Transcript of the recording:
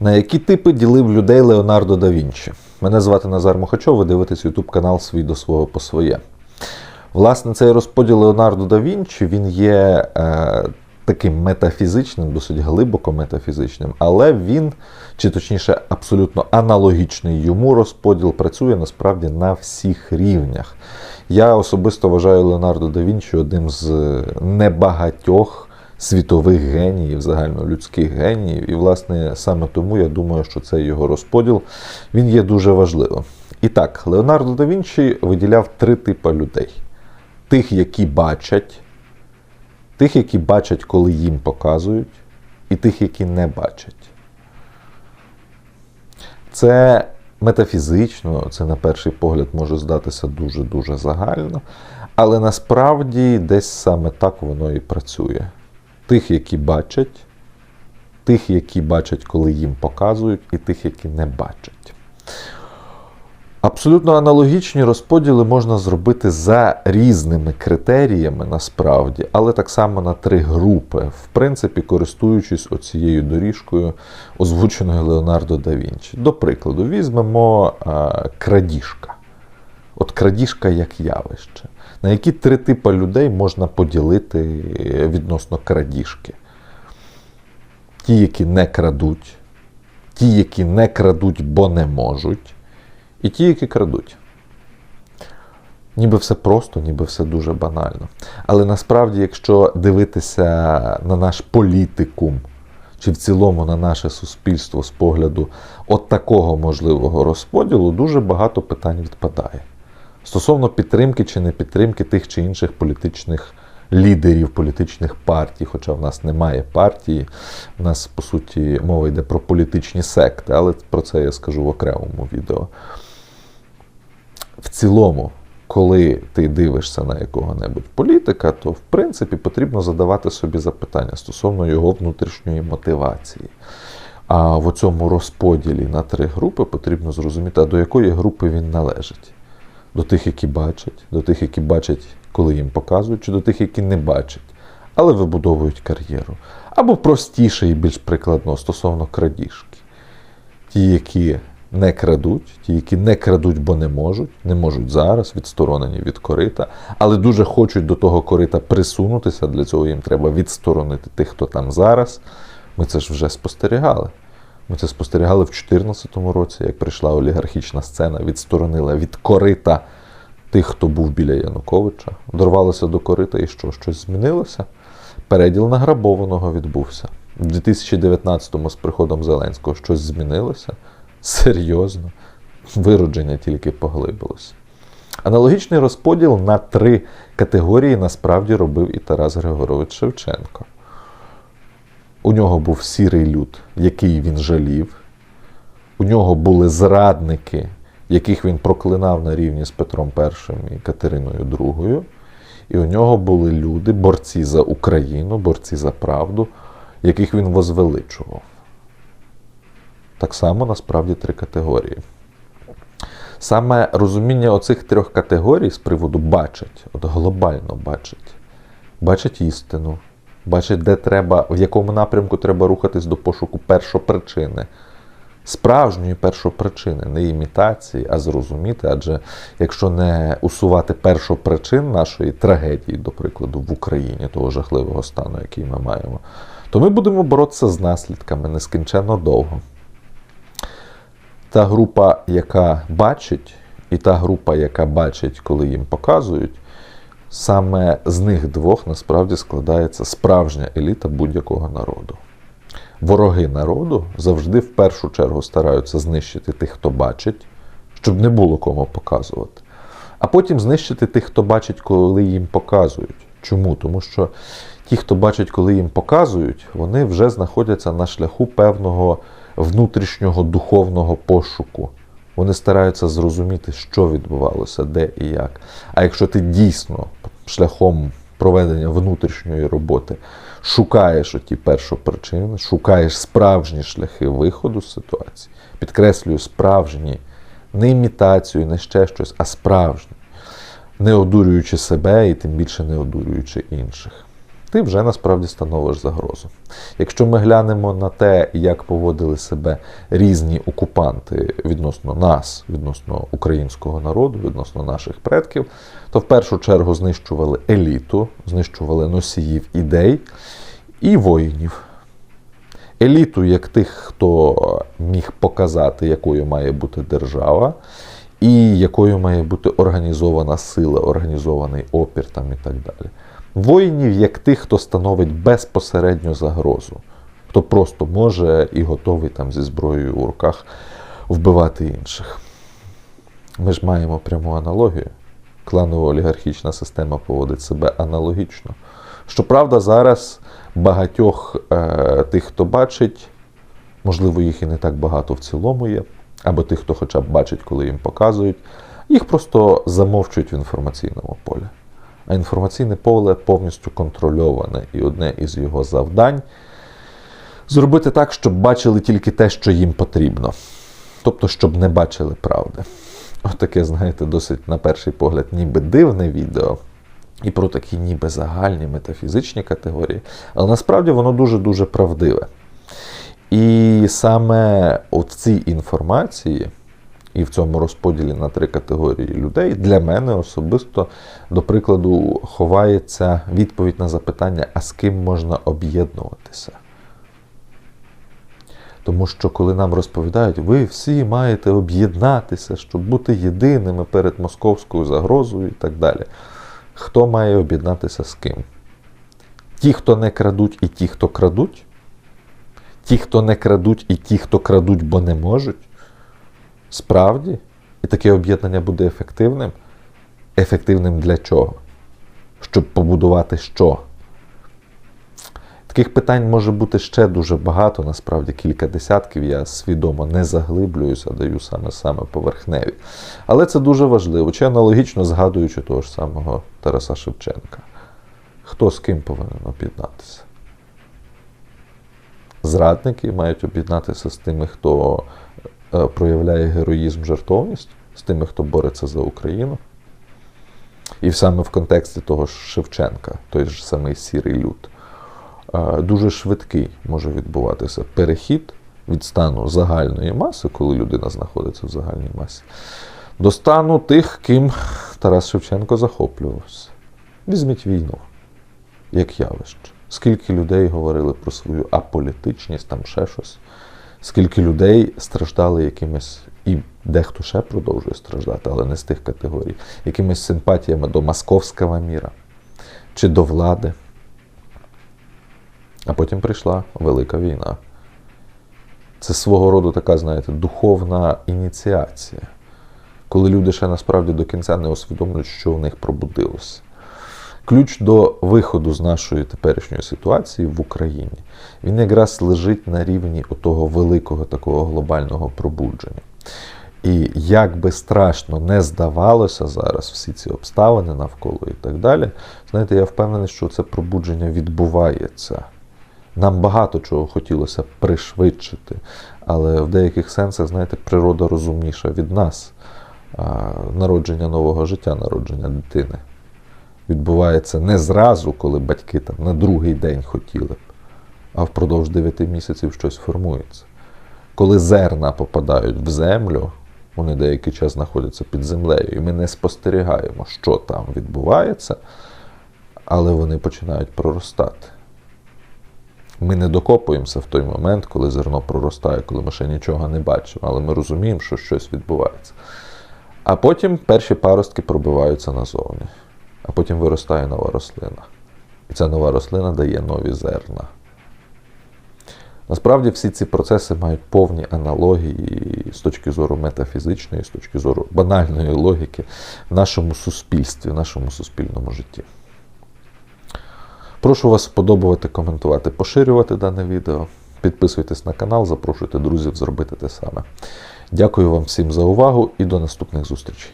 На які типи ділив людей Леонардо да Вінчі? Мене звати Назар Мохачов, ви дивитесь YouTube канал Свій до свого по своє. Власне, цей розподіл Леонардо да Вінчі він є е, таким метафізичним, досить глибоко метафізичним, але він, чи точніше, абсолютно аналогічний йому розподіл працює насправді на всіх рівнях. Я особисто вважаю Леонардо да Вінчі одним з небагатьох світових геніїв, загальнолюдських геніїв. І, власне, саме тому я думаю, що цей його розподіл він є дуже важливим. І так, Леонардо да Вінчі виділяв три типи людей: тих, які бачать, тих, які бачать, коли їм показують, і тих, які не бачать. Це метафізично, це на перший погляд може здатися дуже-дуже загально, але насправді десь саме так воно і працює. Тих, які бачать, тих, які бачать, коли їм показують, і тих, які не бачать. Абсолютно аналогічні розподіли можна зробити за різними критеріями насправді, але так само на три групи, в принципі, користуючись оцією доріжкою, озвученою Леонардо да Вінчі. До прикладу, візьмемо а, крадіжка. От крадіжка як явище. На які три типи людей можна поділити відносно крадіжки? Ті, які не крадуть, ті, які не крадуть, бо не можуть, і ті, які крадуть. Ніби все просто, ніби все дуже банально. Але насправді, якщо дивитися на наш політикум, чи в цілому на наше суспільство з погляду от такого можливого розподілу, дуже багато питань відпадає. Стосовно підтримки чи не підтримки тих чи інших політичних лідерів, політичних партій, хоча в нас немає партії, в нас, по суті, мова йде про політичні секти, але про це я скажу в окремому відео. В цілому, коли ти дивишся на якого-небудь політика, то в принципі потрібно задавати собі запитання стосовно його внутрішньої мотивації. А в цьому розподілі на три групи потрібно зрозуміти, а до якої групи він належить. До тих, які бачать, до тих, які бачать, коли їм показують, чи до тих, які не бачать, але вибудовують кар'єру. Або простіше і більш прикладно стосовно крадіжки. Ті, які не крадуть, ті, які не крадуть, бо не можуть, не можуть зараз, відсторонені від корита, але дуже хочуть до того корита присунутися. Для цього їм треба відсторонити тих, хто там зараз. Ми це ж вже спостерігали. Ми це спостерігали в 2014 році, як прийшла олігархічна сцена, відсторонила від корита тих, хто був біля Януковича, дорвалися до корита і що? Щось змінилося? Переділ награбованого відбувся. У 2019-му з приходом Зеленського щось змінилося. Серйозно. Виродження тільки поглибилося. Аналогічний розподіл на три категорії насправді робив і Тарас Григорович Шевченко. У нього був сірий люд, який він жалів. У нього були зрадники, яких він проклинав на рівні з Петром І і Катериною II. І у нього були люди, борці за Україну, борці за правду, яких він возвеличував. Так само насправді три категорії. Саме розуміння оцих трьох категорій з приводу бачать, от глобально бачать, бачать істину, бачать, де треба, в якому напрямку треба рухатись до пошуку першопричини, справжньої першопричини, не імітації, а зрозуміти. Адже якщо не усувати першопричин нашої трагедії, до прикладу, в Україні, того жахливого стану, який ми маємо, то ми будемо боротися з наслідками нескінченно довго та група, яка бачить, і та група, яка бачить, коли їм показують, саме з них двох насправді складається справжня еліта будь-якого народу. Вороги народу завжди в першу чергу стараються знищити тих, хто бачить, щоб не було кому показувати. А потім знищити тих, хто бачить, коли їм показують. Чому? Тому що ті, хто бачить, коли їм показують, вони вже знаходяться на шляху певного внутрішнього духовного пошуку. Вони стараються зрозуміти, що відбувалося, де і як. А якщо ти дійсно шляхом проведення внутрішньої роботи шукаєш оті першопричини, шукаєш справжні шляхи виходу з ситуації, підкреслюю, справжні, не імітацію, не ще щось, а справжні, не одурюючи себе і тим більше не одурюючи інших. Ти вже насправді становиш загрозу. Якщо ми глянемо на те, як поводили себе різні окупанти відносно нас, відносно українського народу, відносно наших предків, то в першу чергу знищували еліту, знищували носіїв ідей і воїнів. Еліту як тих, хто міг показати, якою має бути держава, і якою має бути організована сила, організований опір там і так далі. Воїнів як тих, хто становить безпосередню загрозу, хто просто може і готовий там зі зброєю у руках вбивати інших. Ми ж маємо пряму аналогію. Кланово-олігархічна система поводить себе аналогічно. Щоправда, зараз багатьох е, тих, хто бачить, можливо, їх і не так багато в цілому є, або тих, хто хоча б бачить, коли їм показують, їх просто замовчують в інформаційному полі. А інформаційне поле повністю контрольоване, і одне із його завдань зробити так, щоб бачили тільки те, що їм потрібно. Тобто, щоб не бачили правди. Отаке, знаєте, досить, на перший погляд, ніби дивне відео. І про такі ніби загальні метафізичні категорії, але насправді воно дуже-дуже правдиве. І саме от в цій інформації і в цьому розподілі на три категорії людей для мене особисто, до прикладу, ховається відповідь на запитання, а з ким можна об'єднуватися. Тому що коли нам розповідають, ви всі маєте об'єднатися, щоб бути єдиними перед московською загрозою і так далі. Хто має об'єднатися з ким? Ті, хто не крадуть, і ті, хто крадуть? Ті, хто не крадуть, і ті, хто крадуть, бо не можуть? Справді? І таке об'єднання буде ефективним? Ефективним для чого? Щоб побудувати що? Таких питань може бути ще дуже багато, насправді кілька десятків. Я свідомо не заглиблююся, даю саме саме поверхневі. Але це дуже важливо, чи аналогічно згадуючи того ж самого Тараса Шевченка. Хто з ким повинен об'єднатися? Зрадники мають об'єднатися з тими, хто е, проявляє героїзм, жертовність, з тими, хто бореться за Україну. І саме в контексті того ж Шевченка, той ж самий сірий люд дуже швидкий може відбуватися перехід від стану загальної маси, коли людина знаходиться в загальній масі, до стану тих, ким Тарас Шевченко захоплювався. Візьміть війну, як явище. Скільки людей говорили про свою аполітичність, там ще щось, скільки людей страждали якимись, і дехто ще продовжує страждати, але не з тих категорій, якимись симпатіями до московського міра чи до влади. А потім прийшла велика війна. Це свого роду така, знаєте, духовна ініціація, коли люди ще насправді до кінця не усвідомлюють, що в них пробудилося. Ключ до виходу з нашої теперішньої ситуації в Україні, він якраз лежить на рівні того великого такого глобального пробудження. І як би страшно не здавалося зараз всі ці обставини навколо і так далі, знаєте, я впевнений, що це пробудження відбувається. Нам багато чого хотілося пришвидшити, але в деяких сенсах, знаєте, природа розумніша від нас. Народження нового життя, народження дитини відбувається не зразу, коли батьки там на другий день хотіли б, а впродовж 9 місяців щось формується. Коли зерна попадають в землю, вони деякий час знаходяться під землею, і ми не спостерігаємо, що там відбувається, але вони починають проростати. Ми не докопуємося в той момент, коли зерно проростає, коли ми ще нічого не бачимо, але ми розуміємо, що щось відбувається. А потім перші паростки пробиваються назовні, а потім виростає нова рослина. І ця нова рослина дає нові зерна. Насправді всі ці процеси мають повні аналогії з точки зору метафізичної, з точки зору банальної логіки в нашому суспільстві, в нашому суспільному житті. Прошу вас сподобувати, коментувати, поширювати дане відео. Підписуйтесь на канал, запрошуйте друзів зробити те саме. Дякую вам всім за увагу і до наступних зустрічей.